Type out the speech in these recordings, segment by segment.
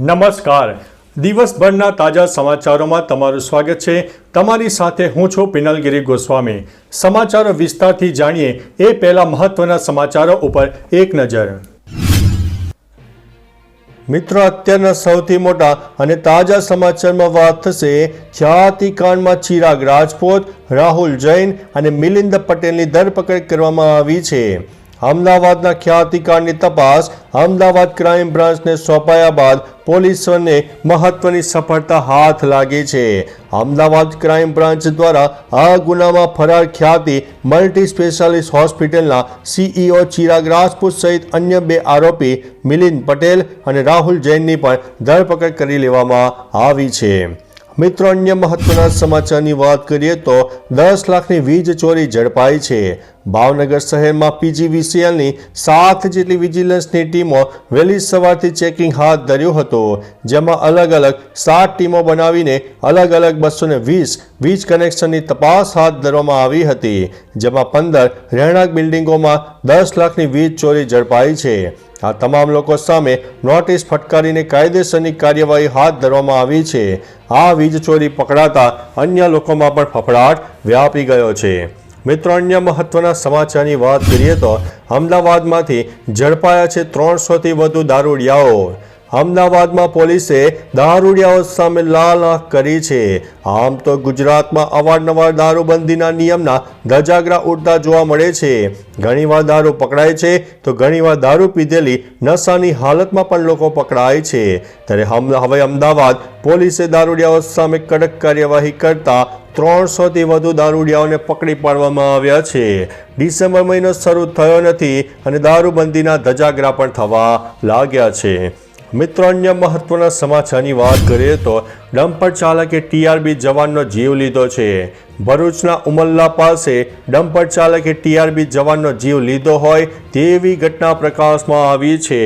નમસ્કાર. દિવસભરના તાજા સમાચારોમાં તમારું સ્વાગત છે. તમારી સાથે હું છું પિનલગીરી ગોસ્વામી. સમાચારો વિસ્તારથી જાણીએ એ પહેલા મહત્વના સમાચારો ઉપર એક નજર. મિત્રો, અત્યારના સૌથી મોટા અને તાજા સમાચારમાં વાત થશે જાતિકાંડમાં ચિરાગ રાજપૂત, રાહુલ જૈન અને મિલિંદ પટેલની ધરપકડ કરવામાં આવી છે. અમદાવાદના ખ્યાતિકાંડની તપાસ અમદાવાદ ક્રાઇમ બ્રાન્ચને સોંપાયા બાદ પોલીસોને મહત્વની સફળતા હાથ લાગી છે. અમદાવાદ ક્રાઇમ બ્રાન્ચ દ્વારા આ ગુનામાં ફરાર ખ્યાતિ મલ્ટી સ્પેશિયાલિસ્ટ હોસ્પિટલના સીઈઓ ચિરાગ રાજપૂત સહિત અન્ય બે આરોપી મિલિંદ પટેલ અને રાહુલ જૈનની પણ ધરપકડ કરી લેવામાં આવી છે. મિત્રો, અન્ય મહત્વના સમાચારની વાત કરીએ તો દસ લાખની વીજ ચોરી ઝડપાઈ છે. ભાવનગર શહેરમાં પીજીવીસીએલની સાત જેટલી વિજિલન્સની ટીમો વહેલી સવારથી ચેકિંગ હાથ ધર્યું હતું, જેમાં અલગ અલગ સાત ટીમો બનાવીને અલગ અલગ બસો વીસ વીજ કનેક્શનની તપાસ હાથ ધરવામાં આવી હતી, જેમાં પંદર રહેણાંક બિલ્ડિંગોમાં દસ લાખની વીજ ચોરી ઝડપાઈ છે. આ તમામ લોકો સામે નોટિસ ફટકારીને કાયદેસરની કાર્યવાહી હાથ ધરવામાં આવી છે. આ વીજ ચોરી પકડાતા અન્ય લોકોમાં પણ ફફડાટ વ્યાપી ગયો છે. મિત્રો અન્ય મહત્વના સમાચારની વાત કરીએ તો અમદાવાદમાંથી ઝડપાયા છે ત્રણસોથી વધુ દારૂડિયાઓ. અમદાવાદમાં પોલીસે દારૂડિયાઓ સામે લાલ આંખ કરી છે. આમ તો ગુજરાતમાં અવારનવાર દારૂબંધીના નિયમના ધજાગરા ઉડતા જોવા મળે છે. ઘણીવાર દારૂ પકડાય છે, તો ઘણીવાર દારૂ પીધેલી નશાની હાલતમાં પણ લોકો પકડાય છે. ત્યારે હવે અમદાવાદ પોલીસે દારૂડિયાઓ સામે કડક કાર્યવાહી કરતા ત્રણસોથી વધુ દારૂડિયાઓને પકડી પાડવામાં આવ્યા છે. ડિસેમ્બર મહિનો શરૂ થયો નથી અને દારૂબંધીના ધજાગરા પણ થવા લાગ્યા છે. મિત્રો અન્ય મહત્વના સમાચારની વાત કરીએ તો ડમ્પર ચાલકે ટીઆરબી જવાનનો જીવ લીધો છે. ભરૂચના ઉમલ્લા પાસે ડમ્પર ચાલકે ટીઆરબી જવાનનો જીવ લીધો હોય તેવી ઘટના પ્રકાશમાં આવી છે.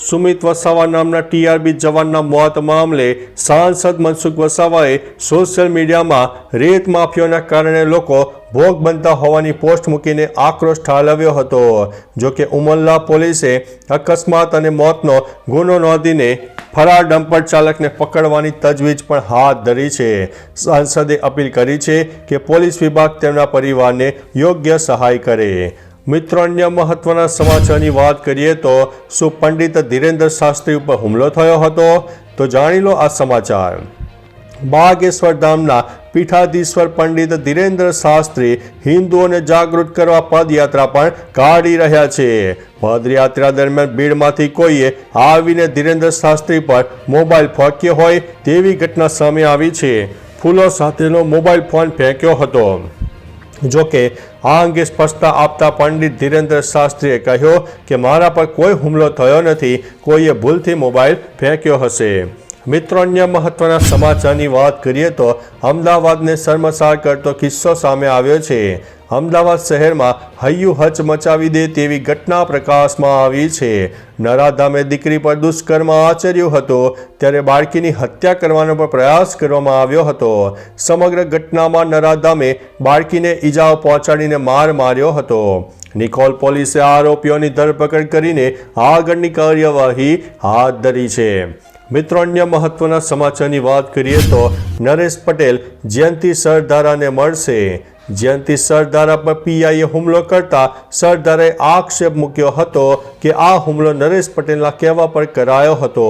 સુમિત વસાવા નામના ટીઆરબી જવાનના મોત મામલે સાંસદ મનસુખ વસાવાએ સોશિયલ મીડિયામાં રેત માફિયોના કારણે લોકો ભોગ બનતા હોવાની પોસ્ટ મૂકીને આક્રોશ ઠાલવ્યો હતો. જોકે ઉમલ્લા પોલીસે અકસ્માત અને મોતનો ગુનો નોંધીને ફરાર ડમ્પર ચાલકને પકડવાની તજવીજ પણ હાથ ધરી છે. સાંસદે અપીલ કરી છે કે પોલીસ વિભાગ તેમના પરિવારને યોગ્ય સહાય કરે. મિત્રો, અન્ય મહત્વના સમાચારની વાત કરીએ તો શું પંડિત ધીરેન્દ્ર શાસ્ત્રી ઉપર હુમલો થયો હતો. તો જાણી લો આ સમાચાર. બાગેશ્વર ધામના પીઠાધીશ્વર પંડિત ધીરેન્દ્ર શાસ્ત્રી હિન્દુઓને જાગૃત કરવા પદયાત્રા પણ કાઢી રહ્યા છે. પદયાત્રા દરમિયાન ભીડમાંથી કોઈએ આવીને ધીરેન્દ્ર શાસ્ત્રી પર મોબાઈલ ફેંક્યો હોય તેવી ઘટના સામે આવી છે. ફૂલો સાથેનો મોબાઈલ ફોન ફેંક્યો હતો. જોકે આ અંગે સ્પષ્ટતા આપતા પંડિત ધીરેન્દ્ર શાસ્ત્રીએ કહ્યું કે, મારા પર કોઈ હુમલો થયો નથી. કોઈએ ભૂલથી મોબાઈલ ફેંક્યો હશે. મિત્રો, અન્ય મહત્વના સમાચારની વાત કરીએ તો અમદાવાદને શર્મસાર કરતો કિસ્સો સામે આવ્યો છે. અમદાવાદ શહેરમાં હૈયું હચ મચાવી દે તેવી ઘટના પ્રકાશમાં આવી છે. નરાધામે દીકરી પર દુષ્કર્મ આચર્યું હતું, ત્યારે બાળકીની હત્યા કરવાનો પણ પ્રયાસ કરવામાં આવ્યો હતો. સમગ્ર ઘટનામાં નરાધામે બાળકીને ઈજાઓ પહોંચાડીને માર માર્યો હતો. નિકોલ પોલીસે આરોપીઓની ધરપકડ કરીને આગળની કાર્યવાહી હાથ ધરી છે. મિત્રો, અન્ય મહત્વના સમાચારની વાત કરીએ તો નરેશ પટેલ જયંતિ સરદારાને મળશે. જયંતિ સરદારા પર પીઆઈએ હુમલો કરતા સરદારે આક્ષેપ મૂક્યો હતો કે આ હુમલો નરેશ પટેલના કહેવા પર કરાયો હતો.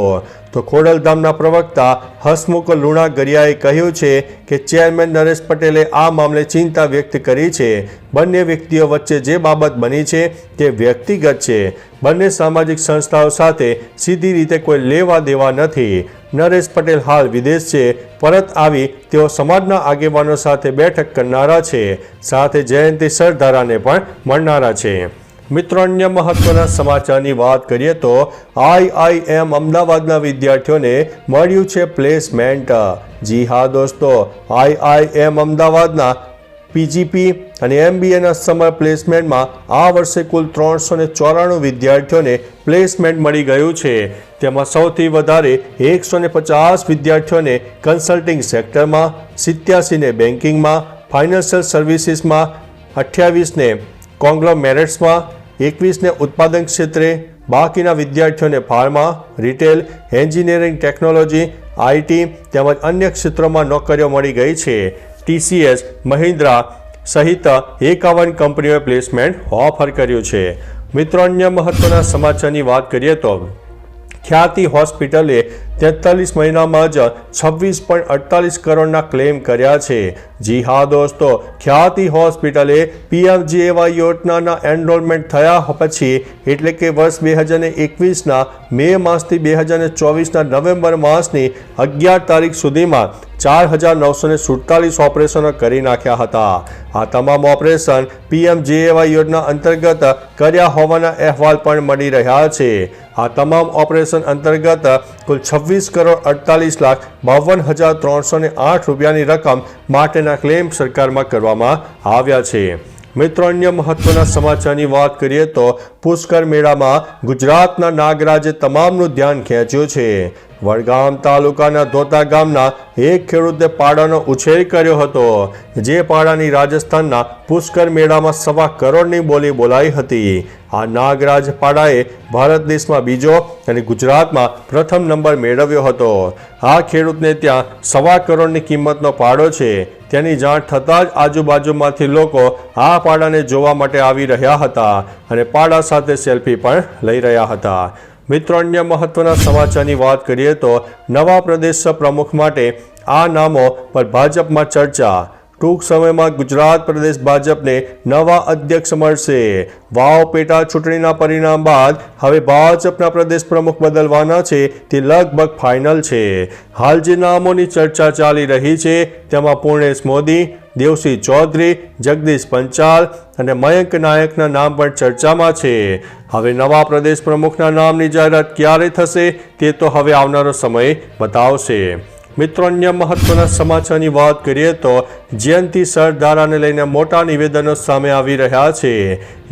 તો ખોડલધામના પ્રવક્તા હસમુખ લુણા ગરિયાએ કહ્યું છે કે ચેરમેન નરેશ પટેલે આ મામલે ચિંતા વ્યક્ત કરી છે. બંને વ્યક્તિઓ વચ્ચે જે બાબત બની છે તે વ્યક્તિગત છે. બંને સામાજિક સંસ્થાઓ સાથે સીધી રીતે કોઈ લેવા દેવા નથી. નરેશ પટેલ હાલ વિદેશ છે. પરત આવી તેઓ સમાજના આગેવાનો સાથે બેઠક કરનારા છે. સાથે જયંતિ સરધારાને પણ મળનારા છે. મિત્રો અન્ય મહત્વના સમાચારની વાત કરીએ તો આઈઆઈએમ અમદાવાદના વિદ્યાર્થીઓને મળ્યું છે પ્લેસમેન્ટ. જી હા, દોસ્તો, આઈઆઈએમ અમદાવાદના પીજીપી અને એમબીએના સમર પ્લેસમેન્ટમાં આ વર્ષે કુલ ત્રણસો ને ચોરાણું વિદ્યાર્થીઓને પ્લેસમેન્ટ મળી ગયું છે. તેમાં સૌથી વધારે એકસો ને પચાસ વિદ્યાર્થીઓને કન્સલ્ટિંગ સેક્ટરમાં સિત્યાસીને બેન્કિંગમાં ફાઇનાન્શિયલ સર્વિસીસમાં અઠ્યાવીસને કોંગ્લોમેરેટ્સમાં એકવીસને ઉત્પાદન ક્ષેત્રે બાકીના વિદ્યાર્થીઓને pharma, retail, engineering technology, IT તેમજ અન્ય ક્ષેત્રોમાં નોકરીઓ મળી ગઈ છે. ટીસીએસ, મહિન્દ્રા સહિત એકાવન કંપનીઓએ પ્લેસમેન્ટ ઓફર કર્યું છે. મિત્રો, અન્ય મહત્વના સમાચારની વાત કરીએ તો ખ્યાતિ હોસ્પિટલે તેતાલીસ મહિનામાં જ છવ્વીસ પોઈન્ટ અડતાલીસ કરોડના ક્લેમ કર્યા છે. જી હા, દોસ્તો, ખ્યાતિ હોસ્પિટલે પીએમજીએવાય યોજનાના એનરોલમેન્ટ થયા પછી, એટલે કે વર્ષ બે હજાર એકવીસના મે માસથી બે હજાર ચોવીસના નવેમ્બર માસની અગિયાર તારીખ સુધીમાં ચાર હજાર નવસો ને સુડતાલીસ ઓપરેશનો કરી નાખ્યા હતા. આ તમામ ઓપરેશન પીએમજીએવાય યોજના અંતર્ગત કર્યા હોવાના અહેવાલ પણ મળી રહ્યા છે. આ તમામ ઓપરેશન અંતર્ગત કુલ છવ્વીસ કરોડ અડતાલીસ લાખ બાવન હજાર ત્રણસો ને આઠ રૂપિયાની રકમ માટેના ક્લેમ સરકારમાં કરવામાં આવ્યા છે. મિત્રો, અન્ય મહત્વના સમાચારની વાત કરીએ તો પુષ્કર મેળામાં ગુજરાતના નાગરાજે તમામનું ધ્યાન ખેંચ્યું છે. વડગામ તાલુકાના ધોતા ગામના એક ખેડૂતે પાડાનો ઉછેર કર્યો હતો, જે પાડાની રાજસ્થાનના પુષ્કર મેળામાં સવા કરોડની બોલી બોલાઈ હતી. આ નાગરાજ પાડાએ ભારત દેશમાં બીજો અને ગુજરાતમાં પ્રથમ નંબર મેળવ્યો હતો. આ ખેડૂતને ત્યાં સવા કરોડની કિંમતનો પાડો છે. તેની જાણ થતાં જ આજુબાજુમાંથી લોકો આ પાડાને જોવા માટે આવી રહ્યા હતા અને પાડા સાથે સેલ્ફી પણ લઈ રહ્યા હતા. મિત્રો, અન્ય મહત્વના સમાચારની વાત કરીએ તો નવા પ્રદેશ પ્રમુખ માટે આ નામો પર ભાજપમાં ચર્ચા. ટૂંક સમયમાં ગુજરાત પ્રદેશ ભાજપને નવા અધ્યક્ષ મળશે. વાવ પેટા ચૂંટણીના પરિણામ બાદ હવે ભાજપના પ્રદેશ પ્રમુખ બદલવાના છે. તે લગભગ ફાઇનલ છે. હાલ જે નામોની ચર્ચા ચાલી રહી છે, તેમાં પૂર્ણેશ મોદી દેવસિંહ ચૌધરી, જગદીશ પંચાલ અને મયંક નાયકના નામ પણ ચર્ચામાં છે. હવે નવા પ્રદેશ પ્રમુખના નામની જાહેરાત ક્યારે થશે તે તો હવે આવનારો સમય બતાવશે. મિત્રો, અન્ય મહત્વના સમાચારની વાત કરીએ તો જયંતિ સરદારાને લઈને મોટા નિવેદનો સામે આવી રહ્યા છે.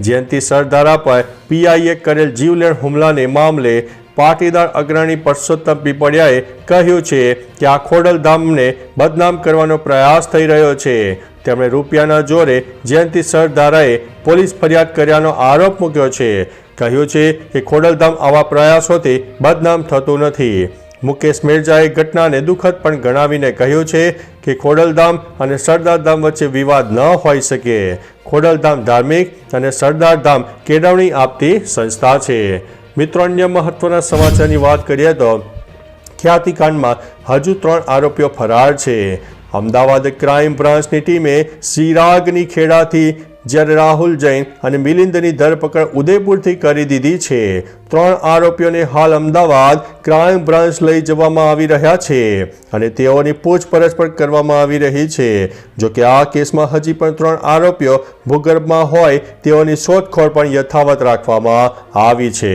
જયંતિ સરદારા પર પીઆઈએ કરેલ જીવલેણ હુમલાને મામલે પાટીદાર અગ્રણી પરસોત્તમ પીપળિયાએ કહ્યું છે કે આ ખોડલધામને બદનામ કરવાનો પ્રયાસ થઈ રહ્યો છે. તેમણે રૂપિયાના જોરે જયંતિ સરદારાએ પોલીસ ફરિયાદ કર્યાનો આરોપ મૂક્યો છે. કહ્યું છે કે ખોડલધામ આવા પ્રયાસોથી બદનામ થતું નથી. મુકેશ મિરજાએ ઘટનાને દુઃખદ પણ ગણાવીને કહ્યું છે કે ખોડલધામ અને સરદારધામ વચ્ચે વિવાદ ન હોઈ શકે. ખોડલધામ ધાર્મિક અને સરદારધામ કેળવણી આપતી સંસ્થા છે. મિત્રો, અન્ય મહત્વના સમાચારની વાત કરીએ તો ખ્યાતિકાંડમાં હજુ ત્રણ આરોપીઓ ફરાર છે. અમદાવાદ ક્રાઇમ બ્રાન્ચની ટીમે સિરાગની ખેડાથી જ્યારે રાહુલ જૈન અને મિલિંદની ધરપકડ ઉદયપુરથી કરી દીધી છે. ત્રણ આરોપીઓને હાલ અમદાવાદ ક્રાઇમ બ્રાન્ચ લઈ જવામાં આવી રહ્યા છે અને તેઓની પૂછપરછ પણ કરવામાં આવી રહી છે. જો કે આ કેસમાં હજી પણ ત્રણ આરોપીઓ ભૂગર્ભમાં હોય તેઓની શોધખોળ પણ યથાવત રાખવામાં આવી છે.